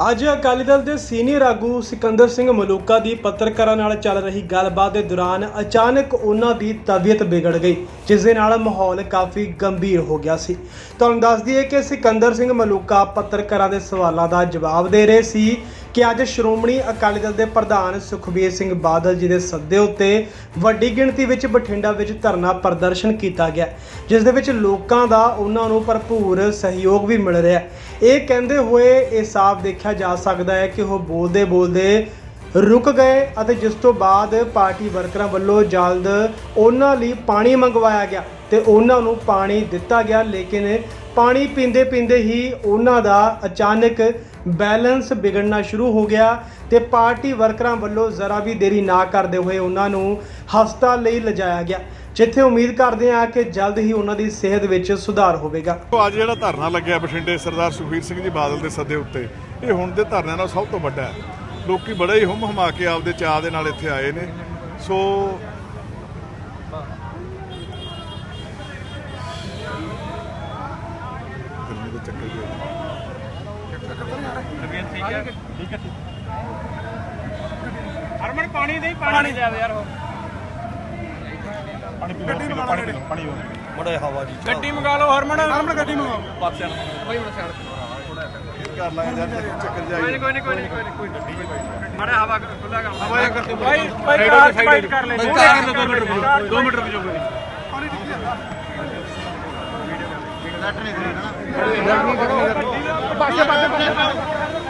ਅੱਜ ਅਕਾਲੀ ਦਲ ਦੇ ਸੀਨੀਅਰ ਆਗੂ ਸਿਕੰਦਰ ਸਿੰਘ ਮਲੂਕਾ ਦੀ ਪੱਤਰਕਾਰਾਂ ਨਾਲ ਚੱਲ ਰਹੀ ਗੱਲਬਾਤ ਦੇ ਦੌਰਾਨ ਅਚਾਨਕ ਉਹਨਾਂ ਦੀ ਤਬੀਅਤ ਵਿਗੜ ਗਈ, ਜਿਸ ਦੇ ਨਾਲ ਮਾਹੌਲ ਕਾਫੀ ਗੰਭੀਰ ਹੋ ਗਿਆ ਸੀ। ਤੁਹਾਨੂੰ ਦੱਸ ਦਈਏ ਕਿ ਸਿਕੰਦਰ ਸਿੰਘ ਮਲੂਕਾ ਪੱਤਰਕਾਰਾਂ ਦੇ ਸਵਾਲਾਂ ਦਾ ਜਵਾਬ ਦੇ ਰਹੇ ਸੀ। ਕਿ ਅੱਜ ਸ਼੍ਰੋਮਣੀ ਅਕਾਲੀ ਦਲ ਦੇ ਪ੍ਰਧਾਨ ਸੁਖਬੀਰ ਸਿੰਘ ਬਾਦਲ ਜੀ ਦੇ ਸੱਦੇ ਉੱਤੇ ਵੱਡੀ ਗਿਣਤੀ ਵਿੱਚ ਬਠਿੰਡਾ ਵਿੱਚ ਧਰਨਾ ਪ੍ਰਦਰਸ਼ਨ ਕੀਤਾ ਗਿਆ। ਜਿਸ ਦੇ ਵਿੱਚ ਲੋਕਾਂ ਦਾ ਉਹਨਾਂ ਨੂੰ ਭਰਪੂਰ ਸਹਿਯੋਗ ਵੀ ਮਿਲ ਰਿਹਾ। ਇਹ ਕਹਿੰਦੇ ਹੋਏ ਇਹ ਸਾਫ਼ ਦੇਖਿਆ ਜਾ ਸਕਦਾ ਹੈ ਕਿ ਉਹ ਬੋਲਦੇ ਬੋਲਦੇ ਰੁਕ ਗਏ ਅਤੇ ਜਿਸ ਤੋਂ ਬਾਅਦ ਪਾਰਟੀ ਵਰਕਰਾਂ ਵੱਲੋਂ ਜਲਦ ਉਹਨਾਂ ਲਈ ਪਾਣੀ ਮੰਗਵਾਇਆ ਗਿਆ ਤੇ ਉਹਨਾਂ ਨੂੰ ਪਾਣੀ ਦਿੱਤਾ ਗਿਆ, ਲੇਕਿਨ ਪਾਣੀ ਪੀਂਦੇ ਪੀਂਦੇ ਹੀ ਉਹਨਾਂ ਦਾ ਅਚਾਨਕ ਬੈਲੈਂਸ ਵਿਗੜਨਾ ਸ਼ੁਰੂ ਹੋ ਗਿਆ ਤੇ ਪਾਰਟੀ ਵਰਕਰਾਂ ਵੱਲੋਂ ਜ਼ਰਾ ਵੀ ਦੇਰੀ ਨਾ ਕਰਦੇ ਹੋਏ ਉਹਨਾਂ ਨੂੰ ਹਸਪਤਾਲ ਲਈ ਲਿਜਾਇਆ ਗਿਆ, ਜਿੱਥੇ ਉਮੀਦ ਕਰਦੇ ਹਾਂ ਕਿ ਜਲਦ ਹੀ ਉਹਨਾਂ ਦੀ ਸਿਹਤ ਵਿੱਚ ਸੁਧਾਰ ਹੋਵੇਗਾ। ਅੱਜ ਜਿਹੜਾ ਧਰਨਾ ਲੱਗਿਆ ਬਠਿੰਡੇ ਸਰਦਾਰ ਸੁਖਬੀਰ ਸਿੰਘ ਜੀ ਬਾਦਲ ਦੇ ਸੱਦੇ ਉੱਤੇ, ਇਹ ਹੁਣ ਦੇ ਧਰਨਿਆਂ ਨਾਲ ਸਭ ਤੋਂ ਵੱਡਾ ਹੈ। ਲੋਕੀ ਬੜਾ ਹੀ ਹੁੰਮ ਹਮਾ ਕੇ ਆਪਦੇ ਚਾਅ ਦੇ ਨਾਲ ਇੱਥੇ ਆਏ ਨੇ। ਸੋ ਗਰਮੀ ਦੇ ਚੱਕਰ ਜੀ ਹਰਮਨ ਪਾਣੀ ਦੇ ਪਾਣੀ ਦੇ। ਯਾਰ ਬੜੇ ਹਵਾ ਜੀ ਗੱਡੀ ਮੰਗਾ ਲਓ ਹਰਮਨ। ਹਰਮਨ ਗੱਡੀ ਮੰਗਾਓ ਪਾਸੇ ਕੋਈ ਹੁਣ ਸਾਈਡ ਕਰ ਲਾਂਗੇ ਯਾਰ ਚੱਕਰ ਜਾਈ ਕੋਈ ਨਹੀਂ ਕੋਈ ਨਹੀਂ ਕੋਈ ਨਹੀਂ ਕੋਈ ਨਹੀਂ ਮਾੜਾ ਹਵਾ ਖੁੱਲਾ ਕਰ। ਹਵਾ ਕਰਕੇ ਭਾਈ ਭਾਈ ਕਾਰ ਸਪਾਈਟ ਕਰ ਲੈ 2 ਮੀਟਰ 2 ਮੀਟਰ ਵਿੱਚ ਹੋਵੇ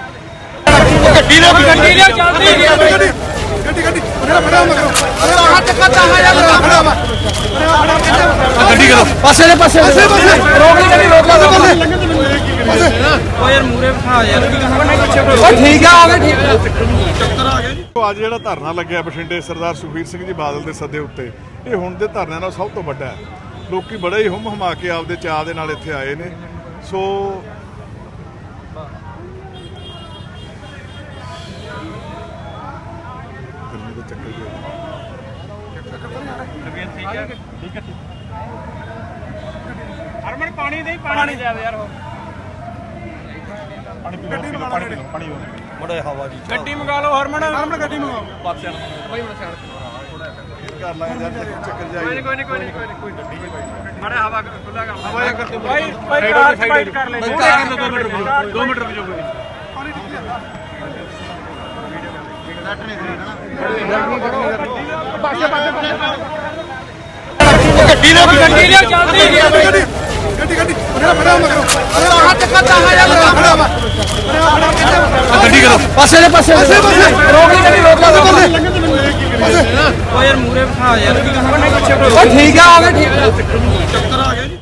ਗੱਡੀ ਦੇ ਗੱਡੀ ਦੇ ਚੱਲਦੀ ਗੱਡੀ ਗੱਡੀ ਮੇਰਾ ਫੜਾ ਮਗਰੋਂ ਹੱਥ ਕੱਟਾ ਹੈ ਯਾਰ ਗੱਡੀ ਕਰੋ ਪਾਸੇ ਦੇ ਪਾਸੇ ਪਾਸੇ ਪਾਸੇ। ਰੋਕ ਗੱਡੀ ਰੋਕ ਲਾ ਓ ਯਾਰ ਮੂਰੇ ਬਿਠਾ ਯਾਰ ਕੀ ਕਹਾਂ ਪਿੱਛੇ ਓ ਠੀਕ ਆ ਆ ਠੀਕ ਉਹ ਅੱਜ ਜਿਹੜਾ ਧਰਨਾ ਲੱਗਿਆ ਬਠਿੰਡੇ ਸਰਦਾਰ ਸੁਖਬੀਰ ਸਿੰਘ ਜੀ ਬਾਦਲ ਦੇ ਸੱਦੇ ਉੱਤੇ ਇਹ ਹੁਣ ਦੇ ਧਰਨਿਆਂ ਨਾਲ ਸਭ ਤੋਂ ਵੱਡਾ ਹੈ। ਲੋਕੀ ਬੜਾ ਹੀ ਹੁੰਮ ਹਮਾ ਕੇ ਆਪਦੇ ਚਾਅ ਦੇ ਨਾਲ ਇੱਥੇ ਆਏ ਨੇ। ਸੋ ਗਰਮੀ ਦੇ ਚੱਕਰ ਜੀ ਹਰਮਨ ਪਾਣੀ ਦੇ ਪਾਣੀ ਦੇ। ਯਾਰ ਉਹ ਬੜੇ ਹਵਾ ਜੀ ਗੱਡੀ ਮੰਗਾ ਲਓ ਹਰਮਨ। ਹਰਮਨ ਗੱਡੀ ਮੰਗਾਓ। ਪਾਸੇ ਕੋਈ ਹੁਣ ਸਾਈਡ ਕਰ ਲਾਂਗੇ ਯਾਰ ਚੱਕਰ ਕੋਈ ਜਾਈ। ਨਹੀਂ ਕੋਈ ਨਹੀਂ ਕੋਈ ਨਹੀਂ ਕੋਈ ਨਹੀਂ ਕੋਈ ਨਹੀਂ ਮਾੜਾ ਹਵਾ ਖੁੱਲਾ ਕਰ। ਹਵਾ ਕਰਕੇ ਭਾਈ ਭਾਈ ਕਾਰ ਕਰ ਲੈ। 2 ਮੀਟਰ 2 ਮੀਟਰ ਵਿੱਚ ਹੋਵੇ ਗੱਡੀ ਦੇ ਗੱਡੀ ਦੇ ਚੱਲਦੀ ਗੱਡੀ ਗੱਡੀ ਗੱਡੀ। ਮੇਰਾ ਫੜਾ ਮਗਰੋਂ। ਹੱਥ ਕੱਟਾ ਹੈ ਯਾਰ ਗੱਡੀ ਕਰੋ ਪਾਸੇ ਦੇ ਪਾਸੇ ਪਾਸੇ ਪਾਸੇ। ਰੋਕ ਲਈ ਗੱਡੀ ਰੋਕ ਲਾ ਓ ਯਾਰ ਮੂਰੇ ਬਿਠਾ ਯਾਰ। ਕੀ ਕਹਾਂ ਪਿੱਛੇ ਓ ਠੀਕ ਆ। ਆ ਗਏ ਠੀਕ